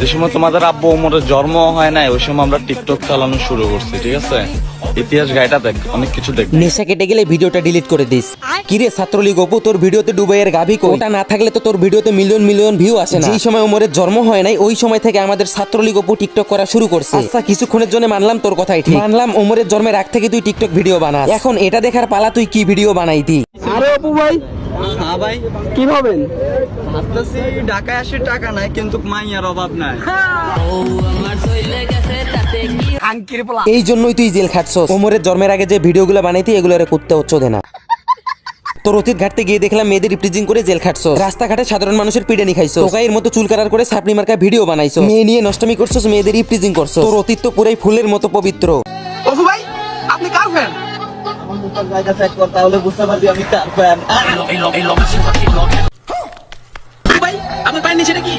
যে সময় তোমাদের আব্বু ওমরের জন্ম হয় নাই ওই সময় আমরা টিকটক চালানো শুরু করছি ঠিক আছে? ইতিহাস গাইটা দেখ অনেক কিছু দেখ। নেশা কেটে গেলে ভিডিওটা ডিলিট করে দিস। কিরে ছাত্রলীগ অপু তোর ভিডিওতে ডুবাইয়ের গাভি কই? ওটা না থাকলে তো তোর ভিডিওতে মিলিয়ন মিলিয়ন ভিউ আসে না। যেই সময় ওমরের জন্ম হয় নাই ওই সময় থেকে আমাদের ছাত্রলীগ অপু টিকটক করা শুরু করছে। আচ্ছা কিছুক্ষণের জন্য মানলাম তোর কথাই ঠিক। মানলাম ওমরের জন্মের আগ থেকে তুই টিকটক ভিডিও বানাস। এখন এটা দেখার পালা তুই কি ভিডিও বানাইতি? আরে অপু ভাই। হ্যাঁ ভাই। কি ভাবেন? ভাবতেছি ঢাকায় আসি টাকা নাই কিন্তু মাইয়ার অভাব নাই এই জন্যই তুই জেল খাটছস ওমরের জন্মের আগে যে ভিডিওগুলো বানাইতি এগুলো করতে হচ্ছে না তোর অতীত ঘাটতে গিয়ে দেখলাম মেয়েদের রিপ্রেজিং করে জেল খাটছো রাস্তাঘাটে সাধারণ মানুষের পিড়ানি খাইছো টোকাইয়ের মতো চুল কাটার করে সাপনি মার্কা ভিডিও বানাইছো মেয়ে নিয়ে নষ্টমি করছ মেয়েদের রিপ্রেজিং করছ তোর অতীত তো পুরাই ফুলের মতো পবিত্র অপু ভাই আপনি কার ফ্যান তাহলে বুঝতে পারবি আমি কার ফ্যান নিচে কি?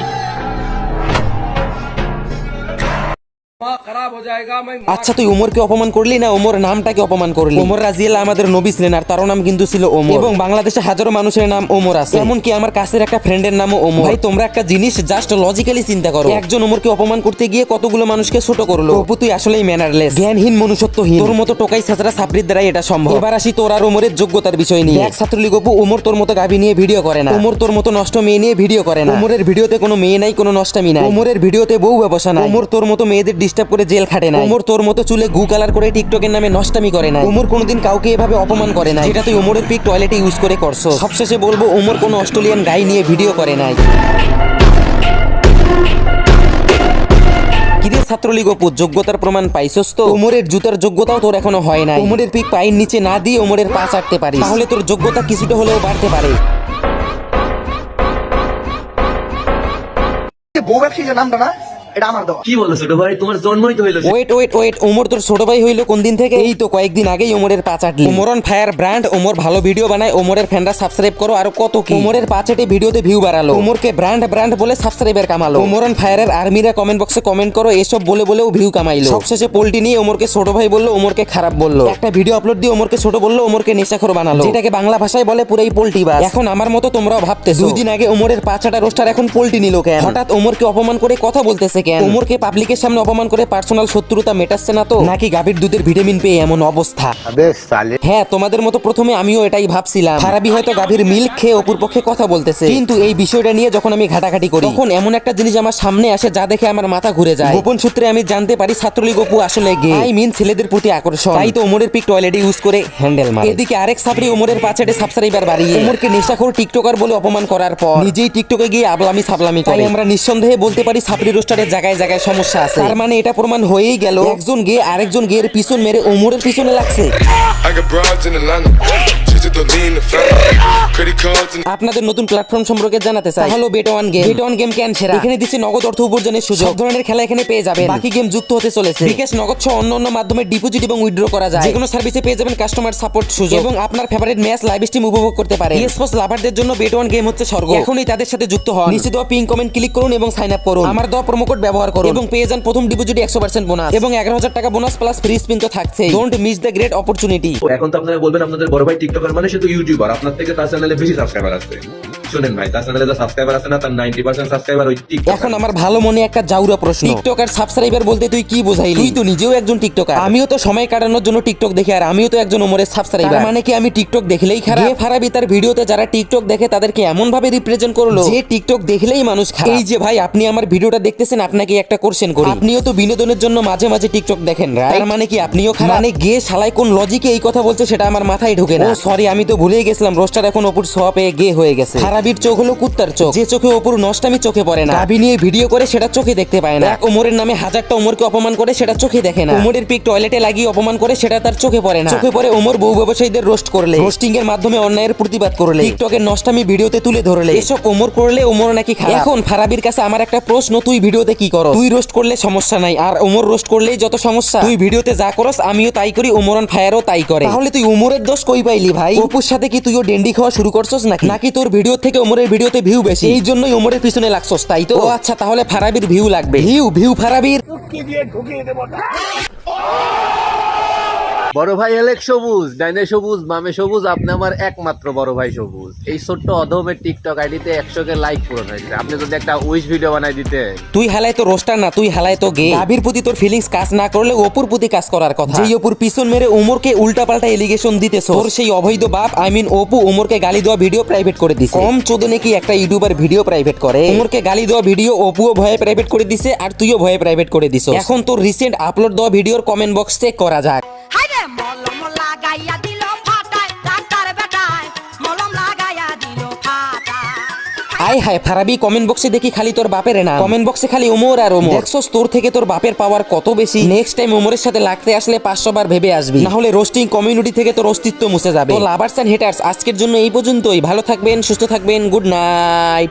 আচ্ছা তুই ওমরকে অপমান করলি না? ওমর নামটাকে অপমান করলি? ওমর রাজিয়াল্লাহ আমাদের নবী ছিলেন আর তারও নাম কিন্তু ছিল ওমর। এবং বাংলাদেশে হাজারো মানুষের নাম ওমর আছে। এমনকি আমার কাছের একটা ফ্রেন্ডের নামও ওমর। ভাই তোমরা একটা জিনিস জাস্ট লজিক্যালি চিন্তা করো। একজন ওমরকে অপমান করতে গিয়ে কতগুলো মানুষকে ছোট করল? অপু তুই আসলেই ম্যানারলেস জ্ঞানহীন মনুষ্যত্বহীন। তোর মতো টোকাই ছাত্রা সাপড়ির দ্বারাই এটা সম্ভব। এবার আসি তোর আর ওমরের যোগ্যতার বিষয় নিয়ে। এক ছাত্রলীগ অপু ওমর তোর মতো গাভী নিয়ে ভিডিও করে না। ওমর তোর মতো নষ্ট মেয়ে নিয়ে ভিডিও করে না। ওমরের ভিডিওতে কোনো মেয়ে নাই কোনো নষ্টামি নাই। ওমরের ভিডিওতে বউ ব্যবসা নাই। ওমর তোর মতো মেয়েদের ডিস্টার্ব করে জেল খাটে না ওমর তোর মতো চুলে গু কালার করে টিকটকের নামে নষ্টামি করে না ওমর কোনোদিন কাউকে এভাবে অপমান করে না যেটা তুই ওমরের পিক টয়লেটে ইউজ করে করছ। সবশেষে বলব ওমর কোনো অস্ট্রেলিয়ান গাই নিয়ে ভিডিও করে নাই। কিরে ছাত্রলীগ অপু যোগ্যতার প্রমাণ পাইছস তো? ওমরের জুতার যোগ্যতাও তোর এখনও হয় না ওমরের পিক পায়ের নিচে না দিয়ে ওমরের পা চাটতে পারিস। তাহলে তোর যোগ্যতা কিছুটা হলেও বাড়তে পারে। বউ ব্যবসায়ী যে নামটা না? এটা আমার দেওয়া। কি বলো ছোট ভাই? তোমার জন্মই তো হইল ওয়েট ওয়েট ওয়েট ওমর তোর ছোট ভাই হইল কোন দিন থেকে? এই তো কয়েকদিন আগেই ওমরের পা চাটলি। ওমরন ফায়ার ব্র্যান্ড ওমর ভালো ভিডিও বানায় ওমরের ফ্যানরা সাবস্ক্রাইব করো আর কত কি? ওমরের পা চাটে ভিডিওতে ভিউ বাড়ালো। ওমরকে ব্র্যান্ড ব্র্যান্ড বলে সাবস্ক্রাইবার কামালো। ওমরন ফায়ারের আর্মিরা কমেন্ট বক্সে কমেন্ট করো এসব বলে বলেও ভিউ কামাইলো। সবশেষে পোল্টি নিয়ে ওমরকে ছোট ভাই বলল ওমরকে খারাপ বলল। একটা ভিডিও আপলোড দিয়ে ওমরকে ছোট বলল ওমরকে নেশাখোর বানালো। যেটাকে বাংলা ভাষায় বলে পুরাই পোল্টি বাস। এখন আমার মতো তোমরাও ভাবতে দুই দিন আগে ওমরের পা চাটা রোস্টার এখন পোল্টি নিল কেন? হঠাৎ ওমরকে অপমান করে কথা বলতেছে কেন ওমরকে পাবলিকের সামনে অপমান করে পার্সোনাল শত্রুতা মেটাচ্ছে না তো? নাকি গাভীর দুধের ভিটামিন পেয়ে এমন অবস্থা? হ্যাঁ তোমাদের মতো প্রথমে আমিও এটাই ভাবছিলাম। ফারাবি হয়তো গাভীর মিল্ক খেয়ে অপুর পক্ষে কথা বলতেছে। কিন্তু এই বিষয়টা নিয়ে যখন আমি ঘাটাঘাটি করি তখন এমন একটা জিনিস আমার সামনে আসে যা দেখে আমার মাথা ঘুরে যায়। গোপন সূত্রে আমি জানতে পারি ছাত্রলীগ অপু আসলে গে আই মিন ছেলেদের প্রতি আকর্ষণ। তাই তো ওমরের পিক টয়লেটে ইউজ করে হ্যান্ডেল মারে। এদিকে আরেক সাবরি ওমরের পাচাটে সাবস্ক্রাইবার বাড়িয়ে। ওমরকে নেশাখোর টিকটকার বলে অপমান করার পর নিজেই টিকটকে গিয়ে আবলামি সাবলামি করে। আমরা নিঃসন্দেহে বলতে পারি সাবরি রোস্টারের জায়গায় জায়গায় সমস্যা আছে। তার মানে এটা প্রমাণ হয়েই গেল একজন গে আরেকজন গিয়ে পিছন মেরে ওমরের পিছনে লাগছে। আপনাদের নতুন প্ল্যাটফর্ম সম্পর্কে জানাতে চাই। হলো bet one game bet one game কেন সেরা। এখানে দিচ্ছে নগদ অর্থ উপার্জনের সুযোগ। সব ধরনের খেলা এখানে পেয়ে যাবেন। বাকি গেম যুক্ত হতে চলেছে। বিকাশ নগদ সহ অন্য অন্য মাধ্যমে ডিপোজিট এবং উইথড্র করা যায়। যে কোনো সার্ভিসে পেয়ে যাবেন কাস্টমার সাপোর্ট সুযোগ। এবং আপনার ফেভারিট ম্যাচ লাইভ স্ট্রিম উপভোগ করতে পারেন। স্পোর্টস লাভারদের জন্য বেট ওয়ান গেম হচ্ছে স্বর্গ। এখনই তাদের সাথে যুক্ত হন। নিচে দেওয়া পিন কমেন্ট ক্লিক করুন এবং সাইন আপ করুন। আমার দেওয়া প্রোমো কোড ব্যবহার করুন। এবং পেয়ে যান প্রথম ডিপোজিটে একশো পার্সেন্ট বোনাস এবং এগারো হাজার টাকা বোনাস প্লাস ফ্রি স্পিন তো থাকছে don't miss the great opportunity এখন তো আপনারা বলবেন আপনাদের বড় ভাই টিকটকার মানে সে তো ইউটিউবার আপনার থেকে তার চ্যানেলে বেশি সাবস্ক্রাইবার আসবে। শুনেন ভাই তার চ্যানেলে যা সাবস্ক্রাইবার আছে না তার নাইনটি পার্সেন্ট সাবস্ক্রাইবার ওই টিকটক এখন আমার ভালো মনে একটা জাউরা প্রশ্ন। টিকটকার সাবস্ক্রাইবার বলতে তুই কি বোঝাইলি? তুই তো নিজেও একজন টিকটকার আমিও তো সময় কাটানোর জন্য টিকটক দেখি আর আমিও তো একজন ওমরের সাবস্ক্রাইবার মানে কি আমি টিকটক দেখলেই খারাপ? ফারাবি তার ভিডিওতে যারা টিকটক দেখে তাদেরকে এমন ভাবে রিপ্রেজেন্ট করল? যে টিকটক দেখলেই মানুষ খারাপ। এই যে ভাই আপনি আমার ভিডিওটা দেখতেছেন আপনাকে একটা কোশ্চেন করি। আপনিও তো বিনোদনের জন্য মাঝে মাঝে টিকটক দেখেন? তার মানে কি আপনিও খারাপ? মানে গে শালাই কোন লজিকে এই কথা বলছে সেটা আমার মাথায় ঢোকে না। সরি আমি তো ভুলেই গেছিলাম রোস্টার এখন অপুর সোয়া পেয়ে গে হয়ে গেছে। খারাপির চোখ হলো কুত্তার চোখ। যে চোখে অপুর নষ্টামি চোখে পড়ে না। গাভী নিয়ে ভিডিও করে সেটা চোখে দেখতে পায় না। এক ওমরের নামে হাজারটা ওমরকে অপমান করে সেটা চোখে দেখে না। ওমরের পিক টয়লেটে লাগিয়ে অপমান করে সেটা তার চোখে পড়ে না। চোখে পড়ে ওমর বহু ব্যবসায়ীদের রোস্ট করলে। রোস্টিং এর মাধ্যমে অন্যায়ের প্রতিবাদ করলে। টিকটকের নষ্টামি ভিডিওতে তুলে ধরলে। এসব ওমর করলে ওমর নাকি খারাপ। এখন ফারাবির কাছে আমার একটা প্রশ্ন, তুই ভিডিওতে কি করো তুই রোস্ট করলে সমস্যা নাই। আর ওমর রোস্ট করলেই যত সমস্যা। তুই ভিডিওতে যা করস, আমিও তাই করি ওমরন ফায়ারও তাই করে। তাহলে তুই ওমরের দোষ কই পাইলি ভাই? অপুর সাথে কি তুইও ডেন্ডি খাওয়া শুরু করছস নাকি? নাকি তোর ভিডিও থেকে ওমরের ভিডিওতে ভিউ বেশি। এই জন্যই ওমরের পিছনে লাগছস তাই তো? ও। আচ্ছা তাহলে ফারাবির ভিউ লাগবে। ভিউ ভিউ ফারাবির। বড় ভাই এলেক সবুজ ডাইনে সবুজ বামে সবুজ আপনি আমার একমাত্র বড় ভাই সবুজ। এই ছোট্ট অধমের টিকটক আইডিতে একশো কে লাইক পূরণ হয়েছে। আপনি যদি একটা উইশ ভিডিও বানাই দিতে তুই হালাই তো রোস্টার না তুই হালাই তো গে গাভীর প্রতি তোর ফিলিংস কাজ না করলে অপুর প্রতি কাজ করার কথা। যেই অপুর পিছন মেরে ওমরকে উল্টা পাল্টা এলিগেশন দিতেছ তোর সেই অবৈধ বাপ আই মিন অপু ওমরকে গালি দেওয়া ভিডিও প্রাইভেট করে দিছে। কম চোদে নাকি একটা ইউটিউবার ভিডিও প্রাইভেট করে। ওমরকে গালি দেওয়া ভিডিও অপুও ভয়ে প্রাইভেট করে দিছে আর তুইও ভয়ে প্রাইভেট করে দিছ এখন তোর রিসেন্ট আপলোড দেওয়া ভিডিওর কমেন্ট বক্স চেক করা যাক। আয় হায় ফারাবি কমেন্ট বক্সে দেখি খালি তোর বাপের না কমেন্ট বক্সে খালি উমর আর ওমর দেখছস তোর থেকে তোর বাপের পাওয়ার কত বেশি? নেক্সট টাইম উমরের সাথে লাগতে আসলে পাঁচশো বার ভেবে আসবি। না হলে রোস্টিং কমিউনিটি থেকে তোর অস্তিত্ব মুছে যাবে। তো লাভার্স এন্ড হেটার্স আজকের জন্য এই পর্যন্তই। ভালো থাকবেন, সুস্থ থাকবেন গুড নাইট